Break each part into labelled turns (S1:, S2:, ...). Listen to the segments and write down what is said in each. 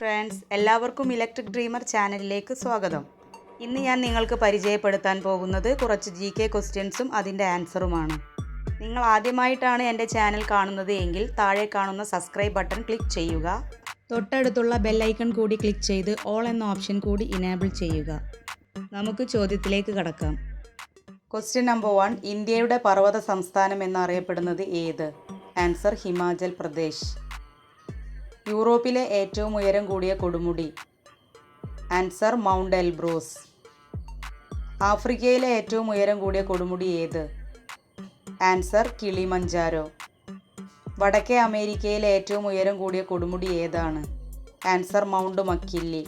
S1: Friends എല്ലാവർക്കും electric dreamer ചാനലിലേക്ക് സ്വാഗതം. ഇന്ന് ഞാൻ നിങ്ങൾക്ക് പരിചയപ്പെടുത്താൻ പോകുന്നത് കുറച്ച് ജി കെ ക്വസ്റ്റ്യൻസും അതിന്റെ ആൻസറുമാണ് നിങ്ങൾ ആദ്യമായിട്ടാണ് എന്റെ ചാനൽ കാണുന്നത് എങ്കിൽ താഴെ കാണുന്ന സബ്സ്ക്രൈബ് ബട്ടൺ ക്ലിക്ക് ചെയ്യുക. തൊട്ടടുത്തുള്ള ബെല്ലൈക്കൺ കൂടി ക്ലിക്ക് ചെയ്ത് ഓൾ എന്ന ഓപ്ഷൻ കൂടി ഇനേബിൾ ചെയ്യുക. നമുക്ക് ചോദ്യത്തിലേക്ക് കടക്കാം. ക്വസ്റ്റ്യൻ നമ്പർ വൺ ഇന്ത്യയുടെ പർവത സംസ്ഥാനം എന്നറിയപ്പെടുന്നത് ഏത്? ആൻസർ ഹിമാചൽ പ്രദേശ്. യൂറോപ്പിലെ ഏറ്റവും ഉയരം കൂടിയ കൊടുമുടി. Answer mount Elbrus. ആഫ്രിക്കയിലെ ഏറ്റവും ഉയരം കൂടിയ കൊടുമുടി ഏത്? Answer Kilimanjaro. വടക്കേ അമേരിക്കയിലെ ഏറ്റവും ഉയരം കൂടിയ കൊടുമുടി ഏതാണ്? Answer mount McKinley.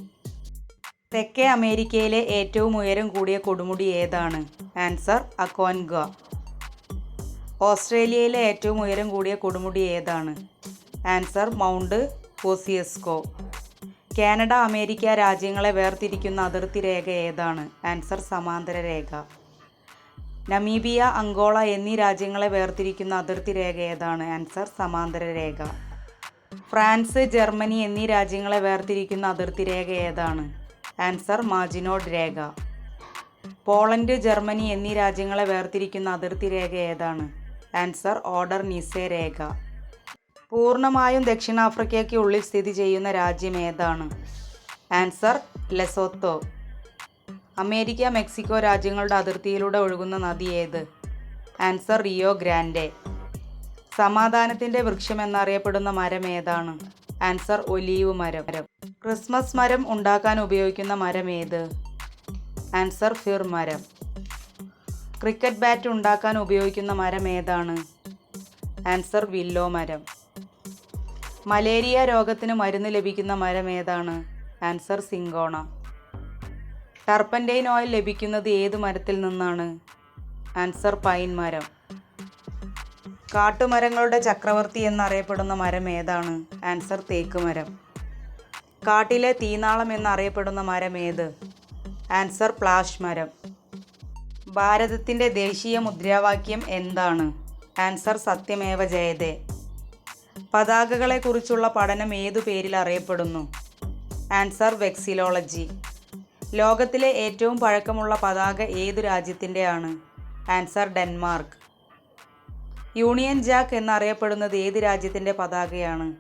S1: തെക്കേ അമേരിക്കയിലെ ഏറ്റവും ഉയരം കൂടിയ കൊടുമുടി ഏതാണ്? ആൻസർ അക്കോൻഗ ഓസ്ട്രേലിയയിലെ ഏറ്റവും ഉയരം കൂടിയ കൊടുമുടി ഏതാണ്? Answer mount Kosciuszko Canada America രാജ്യങ്ങളെ വേർതിരിക്കുന്ന അതിർത്തി രേഖ ഏതാണ്? ആൻസർ സമാന്തര രേഖ. നമീബിയ അങ്കോള എന്നീ രാജ്യങ്ങളെ വേർതിരിക്കുന്ന അതിർത്തി രേഖ ഏതാണ്? ആൻസർ സമാന്തര രേഖ. ഫ്രാൻസ് ജർമ്മനി എന്നീ രാജ്യങ്ങളെ വേർതിരിക്കുന്ന അതിർത്തി രേഖ ഏതാണ്? ആൻസർ മാജിനോഡ് രേഖ. പോളണ്ട് ജർമ്മനി എന്നീ രാജ്യങ്ങളെ വേർതിരിക്കുന്ന അതിർത്തി രേഖ ഏതാണ്? ആൻസർ ഓർഡർ നിസേ രേഖ. പൂർണമായും ദക്ഷിണാഫ്രിക്കയ്ക്ക് ഉള്ളിൽ സ്ഥിതി ചെയ്യുന്ന രാജ്യം ഏതാണ്? Answer Lesotho. അമേരിക്ക മെക്സിക്കോ രാജ്യങ്ങളുടെ അതിർത്തിയിലൂടെ ഒഴുകുന്ന നദി ഏത്? Answer Rio Grande. സമാധാനത്തിന്റെ വൃക്ഷം എന്നറിയപ്പെടുന്ന മരം ഏതാണ്? ആൻസർ ഒലീവ് മരം. ക്രിസ്മസ് മരം ഉണ്ടാക്കാൻ ഉപയോഗിക്കുന്ന മരം ഏത്? ആൻസർ ഫിർ മരം. ക്രിക്കറ്റ് ബാറ്റ് ഉണ്ടാക്കാൻ ഉപയോഗിക്കുന്ന മരം ഏതാണ്? ആൻസർ വില്ലോ മരം. മലേറിയ രോഗത്തിന് മരുന്ന് ലഭിക്കുന്ന മരം ഏതാണ്? Answer cinchona. ടർപ്പന്റൈൻ ഓയിൽ ലഭിക്കുന്നത് ഏത് മരത്തിൽ നിന്നാണ്? ആൻസർ പൈൻ മരം. കാട്ടുമരങ്ങളുടെ ചക്രവർത്തി എന്നറിയപ്പെടുന്ന മരം ഏതാണ്? ആൻസർ തേക്ക് മരം. കാട്ടിലെ തീനാളം എന്നറിയപ്പെടുന്ന മരം ഏത്? ആൻസർ പ്ലാഷ് മരം. ഭാരതത്തിന്റെ ദേശീയ മുദ്രാവാക്യം എന്താണ്? ആൻസർ സത്യമേവ ജയതേ. പതാകകളെക്കുറിച്ചുള്ള പഠനം ഏതു പേരിൽ അറിയപ്പെടുന്നു? Answer vexillology. ലോകത്തിലെ ഏറ്റവും പഴക്കമുള്ള പതാക ഏതു രാജ്യത്തിന്റെയാണ്? Answer Denmark. യൂണിയൻ ജാക്ക് എന്നറിയപ്പെടുന്നത് ഏത് രാജ്യത്തിന്റെ പതാകയാണ്?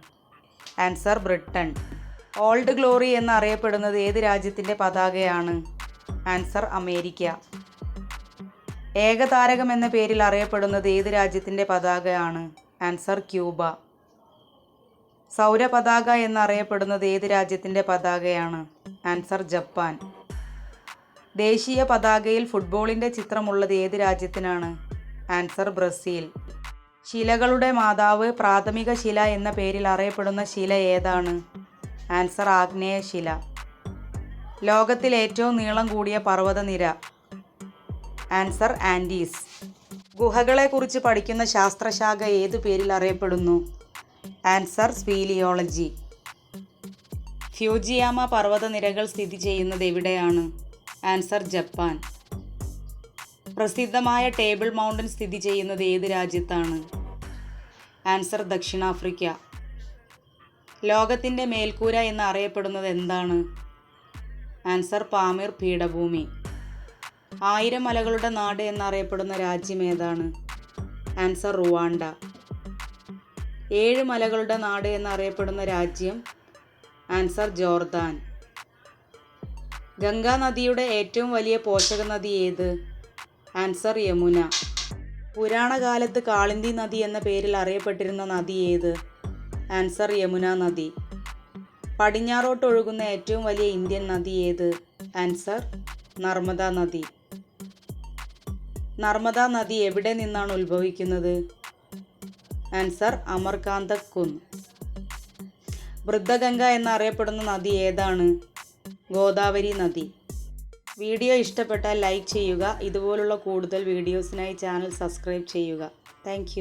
S1: ആൻസർ ബ്രിട്ടൻ ഓൾഡ് ഗ്ലോറി എന്നറിയപ്പെടുന്നത് ഏത് രാജ്യത്തിന്റെ പതാകയാണ്? Answer America. ഏകതാരകം എന്ന പേരിൽ അറിയപ്പെടുന്നത് ഏത് രാജ്യത്തിന്റെ പതാകയാണ്? Answer Cuba. സൗരപതാക എന്നറിയപ്പെടുന്നത് ഏത് രാജ്യത്തിന്റെ പതാകയാണ്? Answer Japan. ദേശീയ പതാകയിൽ ഫുട്ബോളിന്റെ ചിത്രമുള്ളത് ഏത് രാജ്യത്തിനാണ്? Answer Brazil. ശിലകളുടെ മാതാവ് പ്രാഥമിക ശില എന്ന പേരിൽ അറിയപ്പെടുന്ന ശില ഏതാണ്? ആൻസർ ആഗ്നേയ ശില. ലോകത്തിൽ ഏറ്റവും നീളം കൂടിയ പർവതനിര. Answer Andes. ഗുഹകളെക്കുറിച്ച് പഠിക്കുന്ന ശാസ്ത്രശാഖ ഏതു പേരിൽ അറിയപ്പെടുന്നു? ആൻസർ സ്പീലിയോളജി. ഫ്യൂജിയാമ പർവതനിരകൾ സ്ഥിതി ചെയ്യുന്നത് എവിടെയാണ്? Answer Japan. പ്രസിദ്ധമായ ടേബിൾ മൗണ്ടൻ സ്ഥിതി ചെയ്യുന്നത് ഏത് രാജ്യത്താണ്? ആൻസർ ദക്ഷിണാഫ്രിക്ക. ലോകത്തിന്റെ മേൽക്കൂര എന്ന് അറിയപ്പെടുന്നത് എന്താണ്? ആൻസർ പാമീർ പീഠഭൂമി. ആയിരം മലകളുടെ നാട് എന്നറിയപ്പെടുന്ന രാജ്യം ഏതാണ്? Answer Rwanda. ഏഴ് മലകളുടെ നാട് എന്നറിയപ്പെടുന്ന രാജ്യം ആൻസർ ജോർദാൻ. ഗംഗാ നദിയുടെ ഏറ്റവും വലിയ പോഷക നദി ഏത്? ആൻസർ യമുന. പുരാണകാലത്ത് കാളിന്തി നദി എന്ന പേരിൽ അറിയപ്പെട്ടിരുന്ന നദി ഏത്? ആൻസർ യമുന നദി. പടിഞ്ഞാറോട്ട് ഒഴുകുന്ന ഏറ്റവും വലിയ ഇന്ത്യൻ നദി ഏത്? ആൻസർ നർമ്മദ നദി. നർമ്മദ നദി എവിടെ നിന്നാണ് ഉത്ഭവിക്കുന്നത്? ആൻസർ അമർകാന്ത കുന്ന് വൃദ്ധഗംഗ എന്നറിയപ്പെടുന്ന നദി ഏതാണ്? ഗോദാവരി നദി. വീഡിയോ ഇഷ്ടപ്പെട്ടാൽ ലൈക്ക് ചെയ്യുക. ഇതുപോലുള്ള കൂടുതൽ വീഡിയോസിനായി ചാനൽ സബ്സ്ക്രൈബ് ചെയ്യുക. താങ്ക്